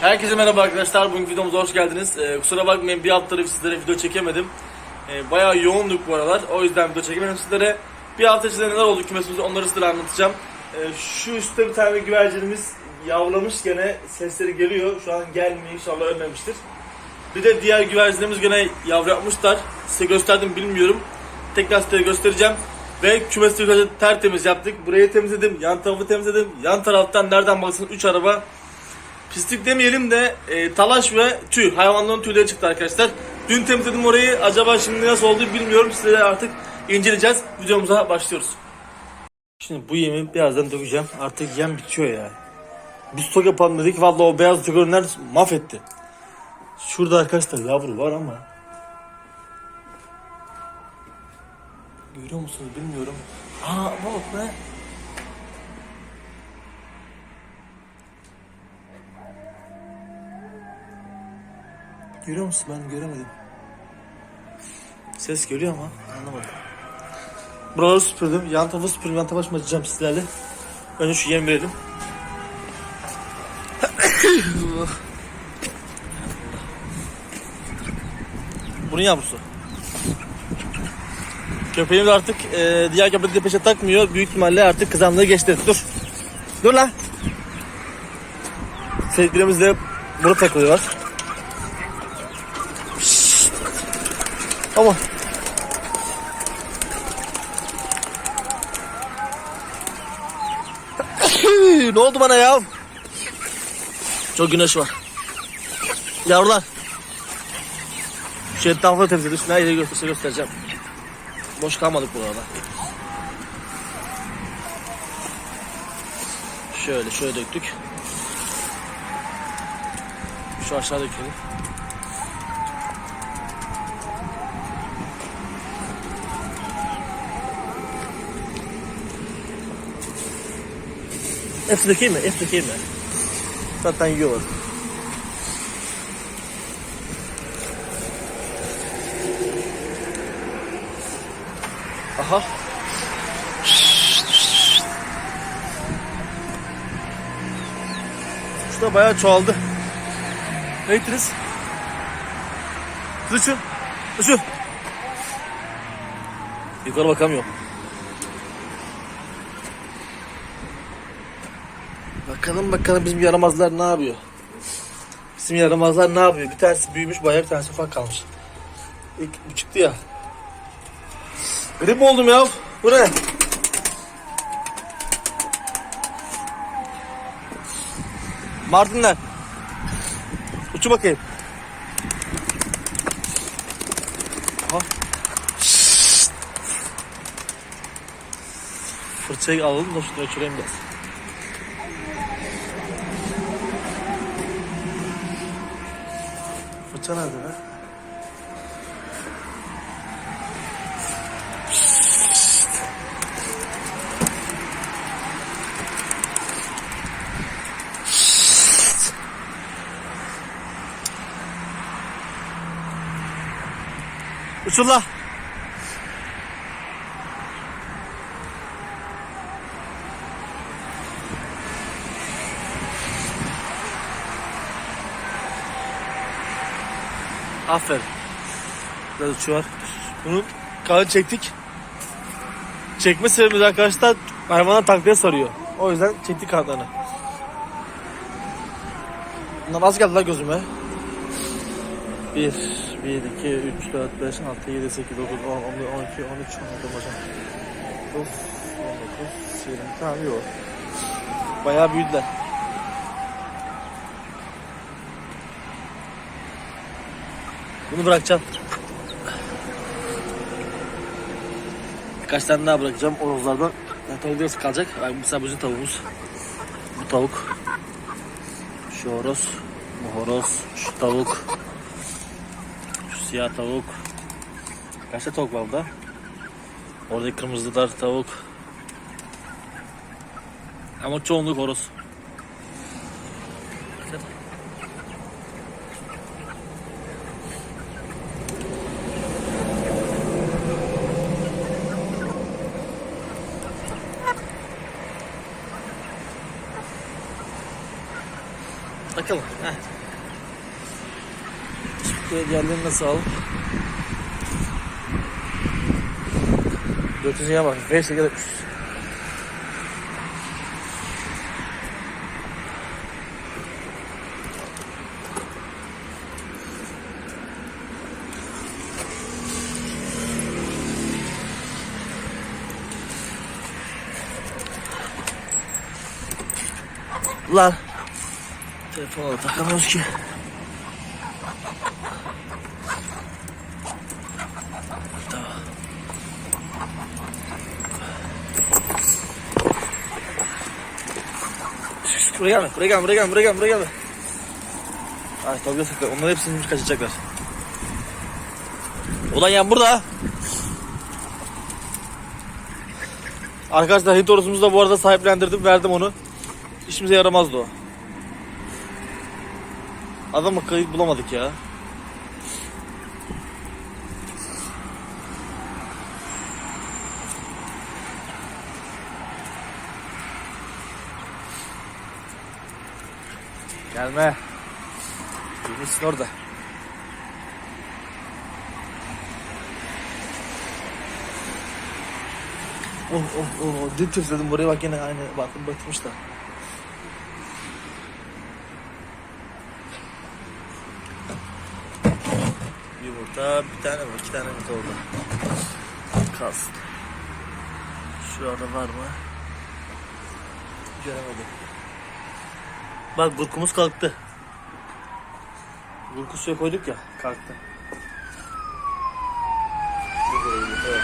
Herkese merhaba arkadaşlar. Bugün videomuza hoş geldiniz. Ee, kusura bakmayın bir haftadır sizlere video çekemedim. Ee, bayağı yoğunduk bu aralar. O yüzden video çekemedim sizlere. Bir hafta içinde neler oldu kümesimizde onları sizlere anlatacağım. Ee, şu üstte bir tane güvercinimiz yavlamış gene. Sesleri geliyor. Şu an gelmiyor. İnşallah ölmemiştir. Bir de diğer güvercinlerimiz gene yavru yapmışlar. Size gösterdim bilmiyorum. Tekrar size göstereceğim. Ve kümesi tertemiz yaptık. Burayı temizledim. Yan tarafı temizledim. Yan taraftan nereden baksanız 3 araba Pislik demeyelim de e, talaş ve tüy. Hayvanların tüyleri çıktı arkadaşlar. Dün temizledim orayı. Acaba şimdi nasıl oldu bilmiyorum. Size artık inceleyeceğiz. Videomuza başlıyoruz. Şimdi bu yemi birazdan dökeceğim. Artık yem bitiyor ya. Bir stok yapalım dedik. Vallahi o beyaz tükörünler mahvetti. Şurada arkadaşlar yavru var ama. Görüyor musunuz bilmiyorum. Aa bak ne? Görüyor musun? Ben göremedim. Ses geliyor ama anlamadım. Buraları süpürdüm. Yan tarafı süpürdüm. Yan tarafa açacağım sizlerle. Önce şu yem verelim. Bunun yavrusu. Köpeğimiz artık e, diğer köpekleri peşe takmıyor. Büyük ihtimalle artık kızamlığı geçti. Dur. Dur lan. Sevgilerimiz de burada takılıyorlar. Ama ne oldu bana ya? Çok güneş var. Yavrular. Şu etrafını temizledik. Şunu her gösterse göstereceğim. Boş kalmadık burada. Şöyle şöyle döktük. Şu aşağı dökelim. Hepsi dökeyim mi? Hepsi dökeyim mi? Zaten yiyorlar. Aha. Şurada bayağı çoğaldı. Ne ettiniz? Düşün. Düşün. Yukarı bakamıyorum. Bakalım bakalım bizim yaramazlar ne yapıyor? Bizim yaramazlar ne yapıyor? Bir tanesi büyümüş bayağı bir tanesi ufak kalmış. İlk bu çıktı ya. Grip oldum ya? Bu ne? Mardinler. Uçu bakayım. Aha. Fırçayı alalım da şunu uçurayım biraz. Fırça nerede be? Uçulla. Aferin. Biraz uçuyor. Bunun kanı çektik. Çekme sebebimiz arkadaşlar hayvana takviye sarıyor. O yüzden çektik kanlarını. Bunlar az geldiler gözüme. 1, 1, 2, 3, 4, 5, 6, 7, 8, 9, 10, 11, 12, 13, 14 hocam. 9, 19, 20 tamam yok. Bayağı büyüdüler. Bunu bırakacağım. Birkaç tane daha bırakacağım orozlardan. Tabii biraz kalacak. Yani mesela bizim tavuğumuz. Bu tavuk. Şu horoz. Bu horoz. Şu tavuk. Şu siyah tavuk. Kaç tane tavuk var burada? Oradaki kırmızılar tavuk. Ama çoğunluk horoz. Bakalım. Heh. Diğerlerini nasıl alalım? 400'ye bak. 5 lira 300. Telefona takamıyoruz ki. Buraya gelme, buraya gelme, buraya gelme, buraya gelme, buraya gelme. Ay tabii saklar. Onların hepsini kaçacaklar. Ulan yan burada. Arkadaşlar Hitorus'umuzu da bu arada sahiplendirdim, verdim onu. İşimize yaramazdı o. Adamı kayıp bulamadık ya. Gelme. Yunus'un orada. Oh oh oh. oh. Dün tüfledim buraya bak yine aynı bakın batmış da. Yumurta bir tane var, iki tane yumurta orada. Kalsın. Şurada var mı? Göremedim. Bak gurkumuz kalktı. Gurku suya koyduk ya, kalktı. Burada yok.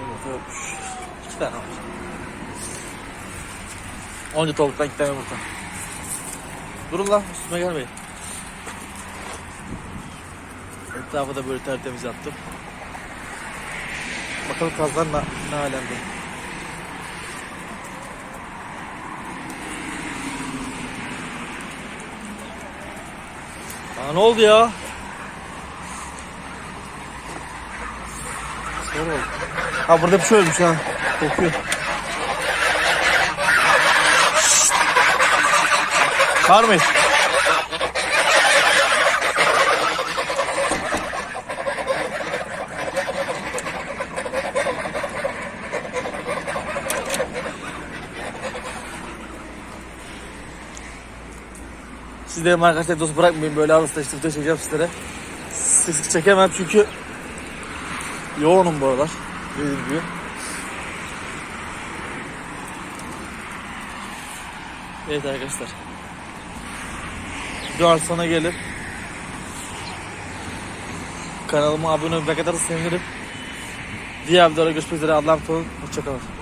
Yumurta yokmuş. İki tane var. Onca tavuktan iki tane yumurta. Durun lan, üstüme gelmeyin. Etrafı da böyle tertemiz yaptım. Bakalım kazlar ne, ne alemde. Aa, ne oldu ya? Sonra oldu. Ha burada bir şey ölmüş ha. Kokuyor. Var mıyız? Sizlerim arkadaşlar dost bırakmayın böyle işte video çekeceğim sizlere. Sık çekemem çünkü yoğunum bu aralar. Dediğim gibi. Evet arkadaşlar. Videolar sana gelip kanalıma abone olmayı kadar sevinirim. Diğer videoda görüşmek üzere. Allah'a emanet olun. Hoşçakalın.